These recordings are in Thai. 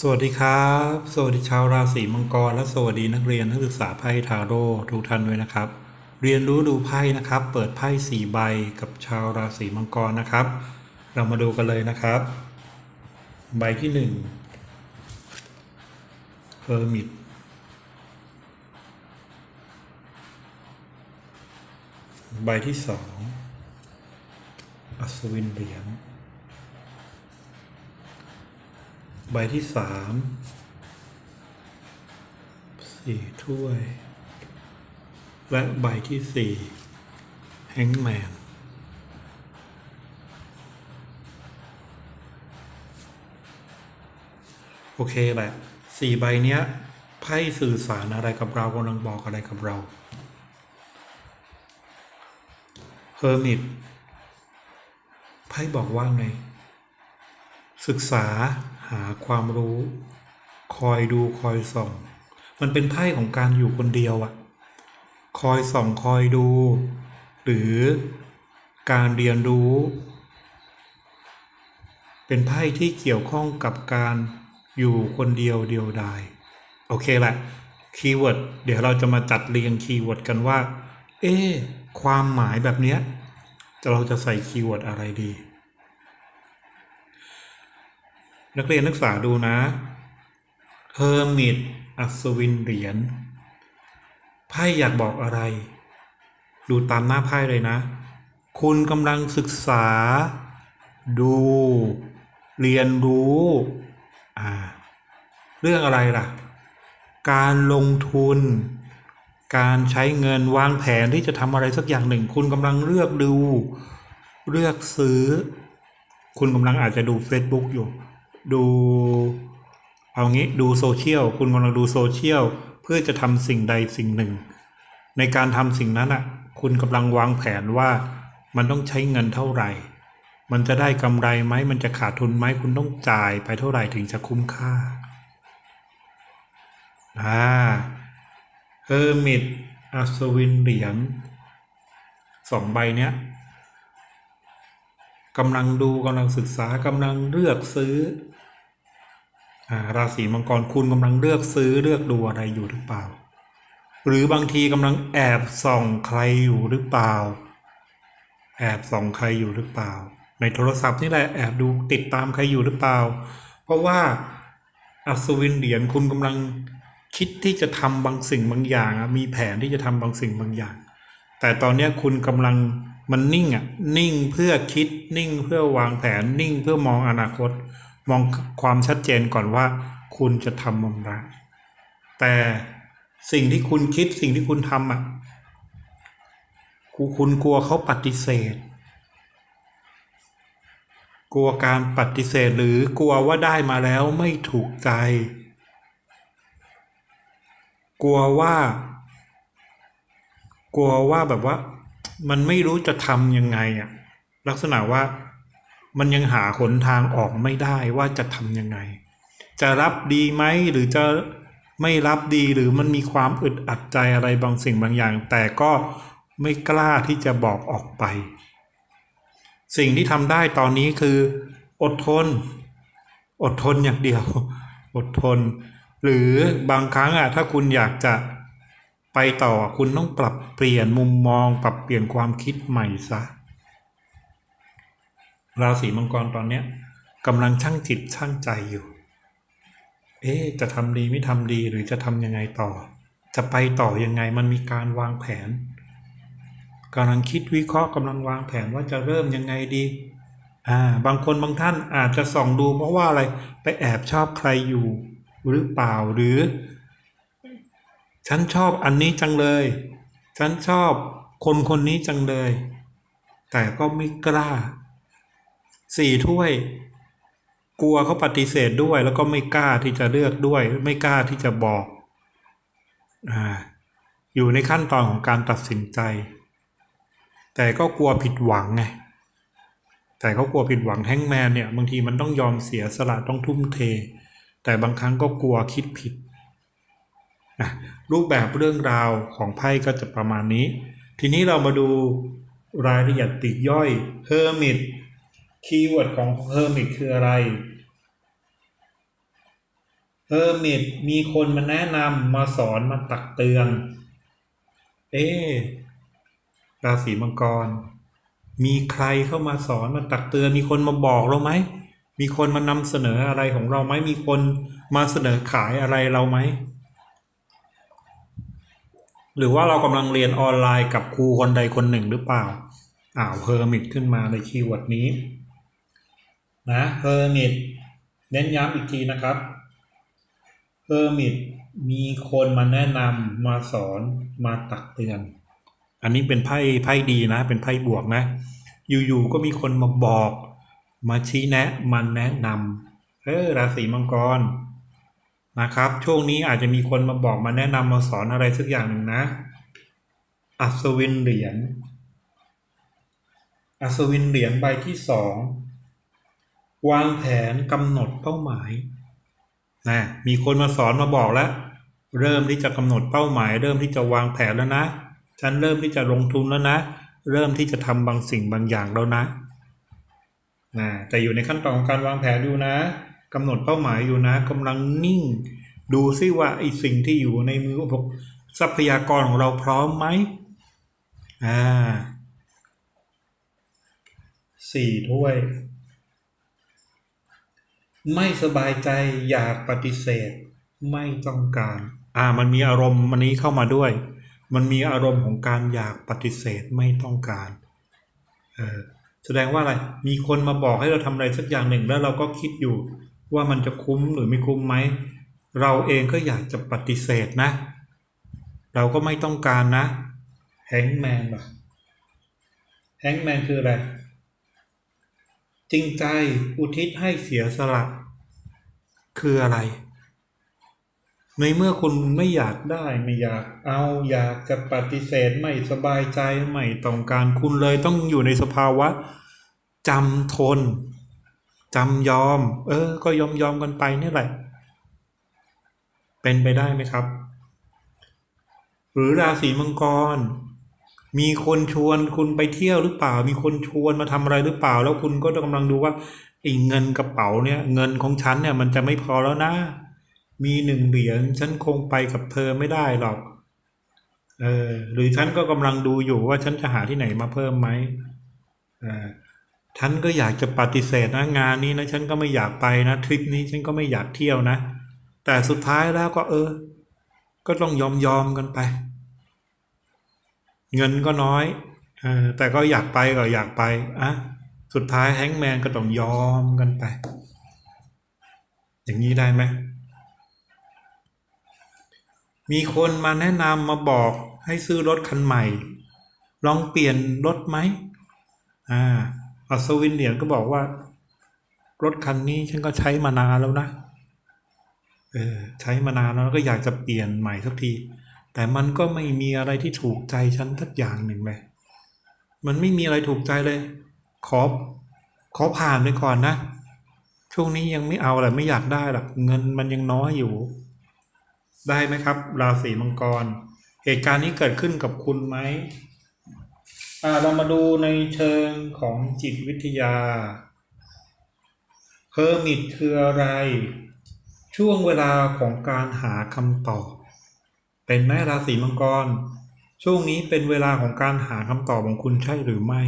สวัสดีครับ สวัสดีชาวราศีมังกร และสวัสดีนักเรียนนักศึกษาไพ่ทาโร่ทุกท่านด้วยนะครับ เรียนรู้ดูไพ่นะครับ เปิดไพ่สี่ใบกับชาวราศีมังกรนะครับ เรามาดูกันเลยนะครับ ใบที่หนึ่งเฮอร์มิตใบที่สองอัศวินเหรียญ ใบที่สามสี่ถ้วย และใบที่สี่แฮงแมนโอเคแหละสี่ใบเนี้ยไพ่สื่อสารอะไรกับเรากำลังบอกอะไรกับเราเฮอร์มิตไพ่บอกว่าไง ศึกษาหาความรู้ คอยดูคอยส่อง มันเป็นไพ่ของการอยู่คนเดียวอะคอยส่องคอยดู หรือการเรียนรู้ เป็นไพ่ที่เกี่ยวข้องกับการอยู่คนเดียวเดียวดายโอเคแหละคีย์เวิร์ดเดี๋ยวเราจะมาจัดเรียงคีย์เวิร์ดกันว่า เอ๊ความหมายแบบเนี้ยเราจะใส่คีย์เวิร์ดอะไรดี นักเรียนนักศึกษาดูนะเฮอร์มิตอัศวินเหรียญไพ่อยากบอกอะไร ดูตามหน้าไพ่เลยนะ คุณกำลังศึกษา ดู เรียนรู้อ่าเรื่องอะไรล่ะ การลงทุน การใช้เงินวางแผนที่จะทำอะไรสักอย่างหนึ่ง คุณกำลังเลือกดู เลือกซื้อ คุณกำลังอาจจะดู Facebook อยู่ ดูเอางี้ดูโซเชียลคุณกำลังดูโซเชียลเพื่อจะทำสิ่งใดสิ่งหนึ่ง ในการทำสิ่งนั้นอะ คุณกำลังวางแผนว่ามันต้องใช้เงินเท่าไหร่ มันจะได้กำไรไหมมันจะขาดทุนไหมคุณต้องจ่ายไปเท่าไหร่ถึงจะคุ้มค่าอ่าเฮอร์มิตอัศวินเหรียญสองใบเนี้ยกำลังดูกำลังศึกษากำลังเลือกซื้อ ราศีมังกรคุณกำลังเลือกซื้อเลือกดูอะไรอยู่หรือเปล่า หรือบางทีกำลังแอบส่องใครอยู่หรือเปล่า แอบส่องใครอยู่หรือเปล่า ในโทรศัพท์นี่แหละแอบดูติดตามใครอยู่หรือเปล่า เพราะว่าอัศวินเหรียญคุณกำลังคิดที่จะทำบางสิ่งบางอย่างมีแผนที่จะทำบางสิ่งบางอย่าง แต่ตอนเนี้คุณกำลังมันนิ่งอะนิ่งเพื่อคิดนิ่งเพื่อวางแผนนิ่งเพื่อมองอนาคต มองความชัดเจนก่อนว่า คุณจะทำอะไรแต่สิ่งที่คุณคิดสิ่งที่คุณทำอะคุณกลัวเขาปฏิเสธ กลัวการปฏิเสธหรือกลัวว่าได้มาแล้วไม่ถูกใจ กลัวว่า กลัวว่าแบบว่า มันไม่รู้จะทำยังไงอะลักษณะว่า มันยังหาหนทางออกไม่ได้ว่าจะทำยังไง จะรับดีไหมหรือจะไม่รับดีหรือมันมีความอึดอัดใจอะไรบางสิ่งบางอย่าง แต่ก็ไม่กล้าที่จะบอกออกไป สิ่งที่ทำได้ตอนนี้คือ อดทน อดทนอย่างเดียว อดทน หรือบางครั้งอะถ้าคุณอยากจะไปต่อคุณต้องปรับเปลี่ยนมุมมอง ปรับเปลี่ยนความคิดใหม่ซะ ราศีมังกรตอนเนี้ยกำลังชั่งจิตชั่งใจอยู่ เอ๊จะทำดีไม่ทำดีหรือจะทำยังไงต่อ จะไปต่อยังไงมันมีการวางแผนกำลังคิดวิเคราะห์กำลังวางแผนว่าจะเริ่มยังไงดีอ่าบางคนบางท่านอาจจะส่องดูเพราะว่าอะไรไปแอบชอบใครอยู่ หรือเปล่าหรือ ฉันชอบอันนี้จังเลย ฉันชอบคนคนนี้จังเลย แต่ก็ไม่กล้า สี่ถ้วย กลัวเขาปฏิเสธด้วย แล้วก็ไม่กล้าที่จะเลือกด้วย ไม่กล้าที่จะบอกออยู่ในขั้นตอนของการตัดสินใจ แต่ก็กลัวผิดหวังไงแต่เขากลัวผิดหวังแฮงแมนเนี่ยบางทีมันต้องยอมเสียสละต้องทุ่มเท แต่บางครั้งก็กลัวคิดผิดนะรูปแบบเรื่องราวของไพ่ก็จะประมาณนี้ ทีนี้เรามาดูรายละเอียดปลีกย่อยเฮอร์มิต คีย์เวิร์ดของเฮอร์มิตคืออะไรเฮอร์มิตมีคนมาแนะนำมาสอนมาตักเตือน เอ๊ราศีมังกร มีใครเข้ามาสอนมาตักเตือน มีคนมาบอกเราไหม มีคนมานำเสนออะไรของเราไหม มีคนมาเสนอขายอะไรเราไหม หรือว่าเรากำลังเรียนออนไลน์กับครูคนใดคนหนึ่งหรือเปล่าอ้าวเฮอร์มิตขึ้นมาในคีย์เวิร์ดนี้ นะเฮอร์มิตเน้นย้ำอีกทีนะครับเฮอร์มิตมีคนมาแนะนำมาสอนมาตักเตือน อันนี้เป็นไพ่ไพ่ดีนะ เป็นไพ่บวกนะ อยู่ๆก็มีคนมาบอก มาชี้แนะมันแนะนำเออราศีมังกรนะครับ ช่วงนี้อาจจะมีคนมาบอกมาแนะนำมาสอนอะไรสักอย่างหนึ่งนะ อัศวินเหรียญอัศวินเหรียญใบที่สอง วางแผนกำหนดเป้าหมายนะมีคนมาสอนมาบอกแล้ว เริ่มที่จะกำหนดเป้าหมาย เริ่มที่จะวางแผนแล้วนะ ฉันเริ่มที่จะลงทุนแล้วนะ เริ่มที่จะทำบางสิ่งบางอย่างแล้วนะนะแต่อยู่ในขั้นตอนของการวางแผนอยู่นะกำหนดเป้าหมายอยู่นะกำลังนิ่ง ดูซิว่าไอ้สิ่งที่อยู่ในมือพวกทรัพยากรของเราพร้อมไหมอ่าสี่ถ้วย ไม่สบายใจอยากปฏิเสธ ไม่ต้องการ อ่า มันมีอารมณ์มันนี้เข้ามาด้วย มันมีอารมณ์ของการอยากปฏิเสธไม่ต้องการเออแสดงว่าอะไรมีคนมาบอกให้เราทำอะไรสักอย่างหนึ่งแล้วเราก็คิดอยู่ ว่ามันจะคุ้มหรือไม่คุ้มไหมเราเองก็อยากจะปฏิเสธนะ เราก็ไม่ต้องการนะแฮงแมนป่ะแฮงแมนคืออะไร จริงใจอุทิศให้เสียสละ คืออะไร ในเมื่อคุณไม่อยากได้ไม่อยากเอาอยากจะปฏิเสธไม่สบายใจไม่ต้องการคุณเลยต้องอยู่ในสภาวะจำทนจำยอม เออ ก็ยอมยอมกันไปนี่แหละ เป็นไปได้ไหมครับ หรือราศีมังกร มีคนชวนคุณไปเที่ยวหรือเปล่า มีคนชวนมาทำอะไรหรือเปล่า แล้วคุณก็กำลังดูว่าไอ้เงินกระเป๋าเนี่ย เงินของฉันเนี่ยมันจะไม่พอแล้วนะ มีหนึ่งเหรียญฉันคงไปกับเธอไม่ได้หรอก เออ หรือฉันก็กำลังดูอยู่ว่าฉันจะหาที่ไหนมาเพิ่มไหมเออฉันก็อยากจะปฏิเสธนะงานนี้นะฉันก็ไม่อยากไปนะทริปนี้ฉันก็ไม่อยากเที่ยวนะ แต่สุดท้ายแล้วก็เออ ก็ต้องยอมยอมกันไป เงินก็น้อยอแต่ก็อยากไปก็อยากไปอะสุดท้ายแฮงก์แมนก็ต้องยอมกันไป อย่างนี้ได้ไหมมีคนมาแนะนำมาบอกให้ซื้อรถคันใหม่ ลองเปลี่ยนรถไหมอ่าอัศวินเหรียญก็บอกว่า รถคันนี้ฉันก็ใช้มานานแล้วนะ เออใช้มานานแล้วก็อยากจะเปลี่ยนใหม่สักที แต่มันก็ไม่มีอะไรที่ถูกใจฉันสักอย่างหนึ่งเลย มันไม่มีอะไรถูกใจเลย ขอ ขอผ่านไปก่อนนะ ช่วงนี้ยังไม่เอาแหละไม่อยากได้หรอก เงินมันยังน้อยอยู่ ได้ไหมครับ ราศีมังกร เหตุการณ์นี้เกิดขึ้นกับคุณไหมอ่าเรามาดูในเชิงของจิตวิทยาเฮอร์มิตคืออะไร ช่วงเวลาของการหาคำตอบ เป็นแม่ราศีมังกร ช่วงนี้เป็นเวลาของการหาคำตอบของคุณใช่หรือไม่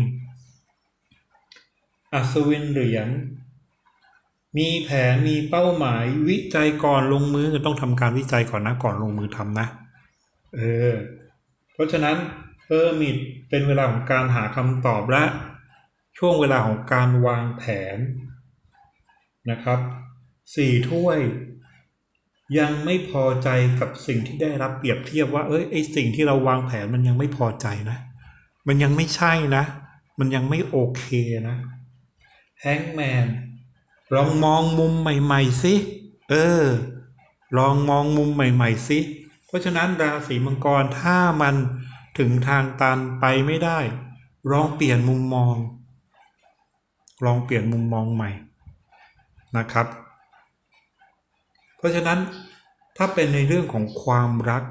อัศวินเหรียญมีแผนมีเป้าหมายวิจัยก่อนลงมือต้องทำการวิจัยก่อนนะก่อนลงมือทำนะเออเพราะฉะนั้นเฮอร์มิตเป็นเวลาของการหาคำตอบและ ช่วงเวลาของการวางแผนนะครับสี่ถ้วย ยังไม่พอใจกับสิ่งที่ได้รับเปรียบเทียบว่าเอ้ยไอสิ่งที่เราวางแผนมันยังไม่พอใจนะ มันยังไม่ใช่นะ มันยังไม่โอเคนะแฮงแมนลองมองมุมใหม่ ๆ สิ เออ ลองมองมุมใหม่ ๆ สิ เพราะฉะนั้นราศีมังกรถ้ามันถึงทางตันไปไม่ได้ ลองเปลี่ยนมุมมอง ลองเปลี่ยนมุมมองใหม่นะครับ ราะฉะนั้นถ้าเป็นในเรื่องของความรัก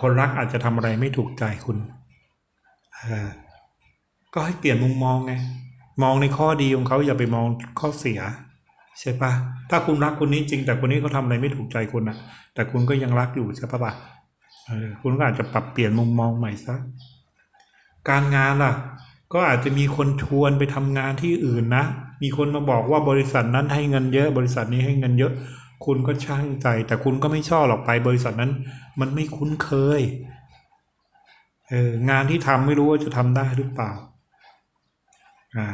คนรักอาจจะทำอะไรไม่ถูกใจคุณ ก็ให้เปลี่ยนมุมมองไง มองในข้อดีของเขาอย่าไปมองข้อเสียใช่ปะถ้าคุณรักคนนี้จริง แต่คนนี้เขาทำอะไรไม่ถูกใจคุณอะแต่คุณก็ยังรักอยู่ใช่ปะล่ะคุณก็อาจจะปรับเปลี่ยนมุมมองใหม่ซะการงานล่ะ ก็อาจจะมีคนชวนไปทำงานที่อื่นนะ มีคนมาบอกว่าบริษัทนั้นให้เงินเยอะ บริษัทนี้ให้เงินเยอะ คุณก็ช่างใจ แต่คุณก็ไม่ชอบหรอกไป บริษัทนั้น มันไม่คุ้นเคย เอองานที่ทำไม่รู้ว่าจะทำได้หรือเปล่า อ่า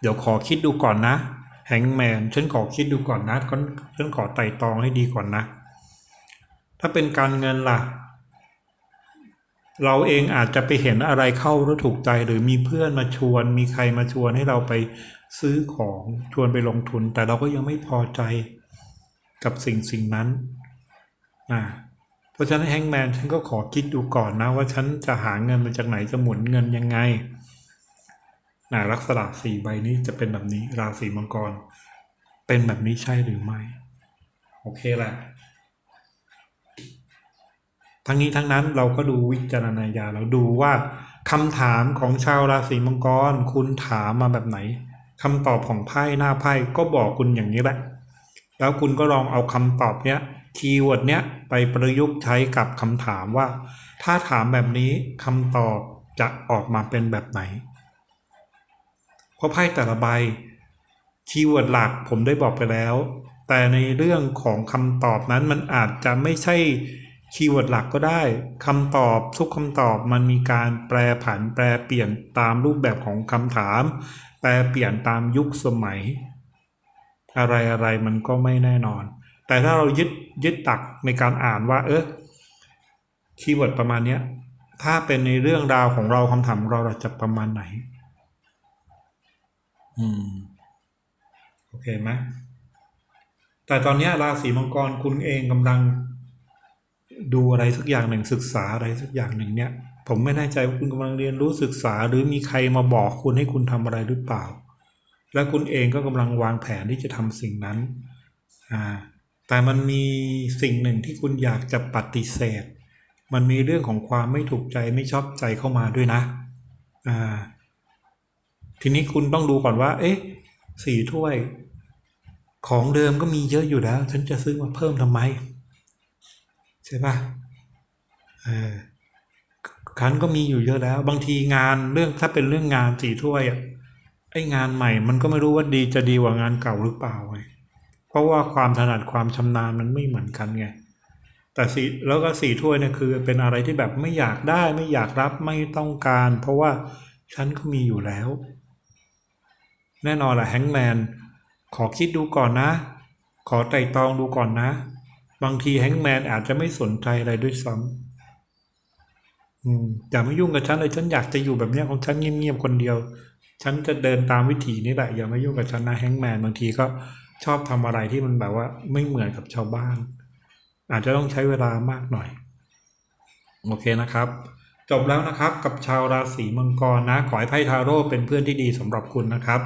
เดี๋ยวขอคิดดูก่อนนะ แฮงแมน ฉันขอคิดดูก่อนนะฉันขอไต่ตองให้ดีก่อนนะ ถ้าเป็นการเงินล่ะ เราเองอาจจะไปเห็นอะไรเข้าแล้วถูกใจ หรือมีเพื่อนมาชวน มีใครมาชวนให้เราไปซื้อของชวนไปลงทุน แต่เราก็ยังไม่พอใจกับสิ่งสิ่งนั้นอ่าเพราะฉะนั้นแฮงแมนฉันก็ขอคิดดูก่อนนะ ว่าฉันจะหาเงินมาจากไหนจะหมุนเงินยังไงนะลักษณะสี่ใบนี้จะเป็นแบบนี้ราศีมังกร เป็นแบบนี้ใช่หรือไม่ โอเคแหละ ทั้งนี้ทั้งนั้นเราก็ดูวิจารณญาณเราดูว่าคำถามของชาวราศีมังกร คุณถามมาแบบไหนคำตอบของไพ่หน้าไพ่ก็บอกคุณอย่างนี้แหละ แล้วคุณก็ลองเอาคำตอบเนี้ยคีย์เวิร์ดเนี้ยไปประยุกต์ใช้กับคำถามว่า ถ้าถามแบบนี้คำตอบจะออกมาเป็นแบบไหน เพราะไพ่แต่ละใบคีย์เวิร์ดหลักผมได้บอกไปแล้ว แต่ในเรื่องของคำตอบนั้นมันอาจจะไม่ใช่ คีย์เวิร์ดหลักก็ได้คำตอบทุกคำตอบมันมีการแปรผันแปรเปลี่ยนตามรูปแบบของคำถาม แปรเปลี่ยนตามยุคสมัย อะไรอะไรมันก็ไม่แน่นอน แต่ถ้าเรายึดยึดตักในการอ่านว่า เออคีย์เวิร์ดประมาณเนี้ยถ้าเป็นในเรื่องราวของเราคำถามของเราเราจะประมาณไหน อืม โอเคไหมแต่ตอนเนี้ยราศีมังกรคุณเองกำลัง ดูอะไรสักอย่างหนึ่งศึกษาอะไรสักอย่างหนึ่งเนี่ยผมไม่แน่ใจว่าคุณกำลังเรียนรู้ศึกษา หรือมีใครมาบอกคุณให้คุณทำอะไรหรือเปล่า และคุณเองก็กำลังวางแผนที่จะทำสิ่งนั้นอ่าแต่มันมีสิ่งหนึ่งที่คุณอยากจะปฏิเสธ มันมีเรื่องของความไม่ถูกใจไม่ชอบใจเข้ามาด้วยนะอ่าทีนี้คุณต้องดูก่อนว่า เอ๊ะสี่ถ้วย ของเดิมก็มีเยอะอยู่แล้ว ฉันจะซื้อมาเพิ่มทำไม ใช่ปะเออคันก็มีอยู่เยอะแล้ว บางทีงานเรื่องถ้าเป็นเรื่องงานสี่ถ้วยอะไองานใหม่มันก็ไม่รู้ว่าดีจะดีกว่างานเก่าหรือเปล่าไงเพราะว่าความถนัดความชำนาญมันไม่เหมือนกันไงแต่สีแล้วก็สี่ถ้วยเนี่ยคือเป็นอะไรที่แบบไม่อยากได้ไม่อยากรับไม่ต้องการ เพราะว่าฉันก็มีอยู่แล้ว แน่นอนแหละแฮงแมนขอคิดดูก่อนนะ ขอไต่ตรองดูก่อนนะ บางทีแฮงแมนอาจจะไม่สนใจอะไรด้วยซ้ำอืมอย่ามายุ่งกับฉันเลยฉันอยากจะอยู่แบบเนี้ยของฉันเงียบๆคนเดียว ฉันจะเดินตามวิถีนี่แหละอย่ามายุ่งกับฉันนะแฮงแมนบางทีก็ชอบทำอะไรที่มันแบบว่า ไม่เหมือนกับชาวบ้าน อาจจะต้องใช้เวลามากหน่อย โอเคนะครับ จบแล้วนะครับกับชาวราศีมังกรนะ ขอให้ไพ่ทาโร่เป็นเพื่อนที่ดีสำหรับคุณนะครับ